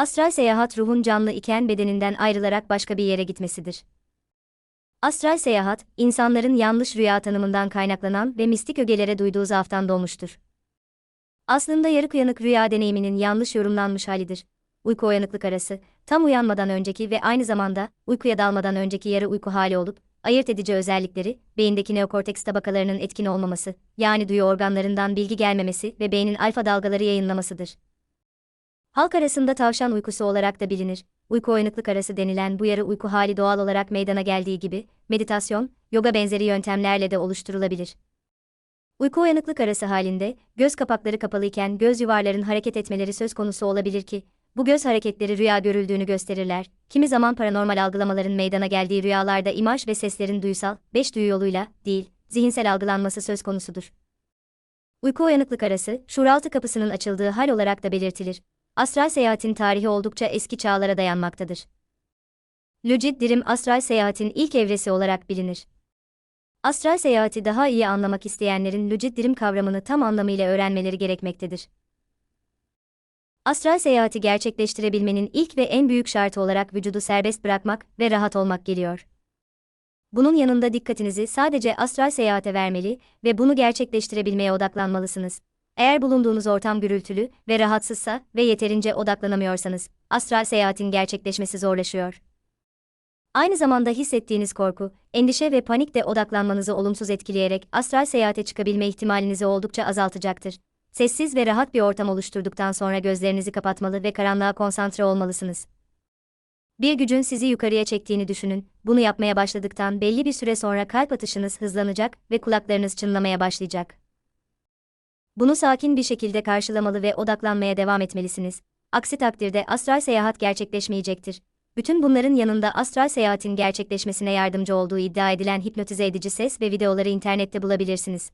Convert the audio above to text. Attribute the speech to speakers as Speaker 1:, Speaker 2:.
Speaker 1: Astral seyahat ruhun canlı iken bedeninden ayrılarak başka bir yere gitmesidir. Astral seyahat, insanların yanlış rüya tanımından kaynaklanan ve mistik ögelere duyduğu zaaftan doğmuştur. Aslında yarı uyanık rüya deneyiminin yanlış yorumlanmış halidir. Uyku uyanıklık arası, tam uyanmadan önceki ve aynı zamanda uykuya dalmadan önceki yarı uyku hali olup, ayırt edici özellikleri, beyindeki neokorteks tabakalarının etkin olmaması, yani duyu organlarından bilgi gelmemesi ve beynin alfa dalgaları yayınlamasıdır. Halk arasında tavşan uykusu olarak da bilinir. Uyku uyanıklık arası denilen bu yarı uyku hali doğal olarak meydana geldiği gibi, meditasyon, yoga benzeri yöntemlerle de oluşturulabilir. Uyku uyanıklık arası halinde, göz kapakları kapalıyken göz yuvarların hareket etmeleri söz konusu olabilir ki, bu göz hareketleri rüya görüldüğünü gösterirler. Kimi zaman paranormal algılamaların meydana geldiği rüyalarda imaj ve seslerin duysal, beş duyu yoluyla, değil, zihinsel algılanması söz konusudur. Uyku uyanıklık arası, şuuraltı kapısının açıldığı hal olarak da belirtilir. Astral seyahatin tarihi oldukça eski çağlara dayanmaktadır. Lucid Dream astral seyahatin ilk evresi olarak bilinir. Astral seyahati daha iyi anlamak isteyenlerin Lucid Dream kavramını tam anlamıyla öğrenmeleri gerekmektedir. Astral seyahati gerçekleştirebilmenin ilk ve en büyük şartı olarak vücudu serbest bırakmak ve rahat olmak geliyor. Bunun yanında dikkatinizi sadece astral seyahate vermeli ve bunu gerçekleştirebilmeye odaklanmalısınız. Eğer bulunduğunuz ortam gürültülü ve rahatsızsa ve yeterince odaklanamıyorsanız, astral seyahatin gerçekleşmesi zorlaşıyor. Aynı zamanda hissettiğiniz korku, endişe ve panik de odaklanmanızı olumsuz etkileyerek astral seyahate çıkabilme ihtimalinizi oldukça azaltacaktır. Sessiz ve rahat bir ortam oluşturduktan sonra gözlerinizi kapatmalı ve karanlığa konsantre olmalısınız. Bir gücün sizi yukarıya çektiğini düşünün. Bunu yapmaya başladıktan belli bir süre sonra kalp atışınız hızlanacak ve kulaklarınız çınlamaya başlayacak. Bunu sakin bir şekilde karşılamalı ve odaklanmaya devam etmelisiniz. Aksi takdirde astral seyahat gerçekleşmeyecektir. Bütün bunların yanında astral seyahatin gerçekleşmesine yardımcı olduğu iddia edilen hipnotize edici ses ve videoları internette bulabilirsiniz.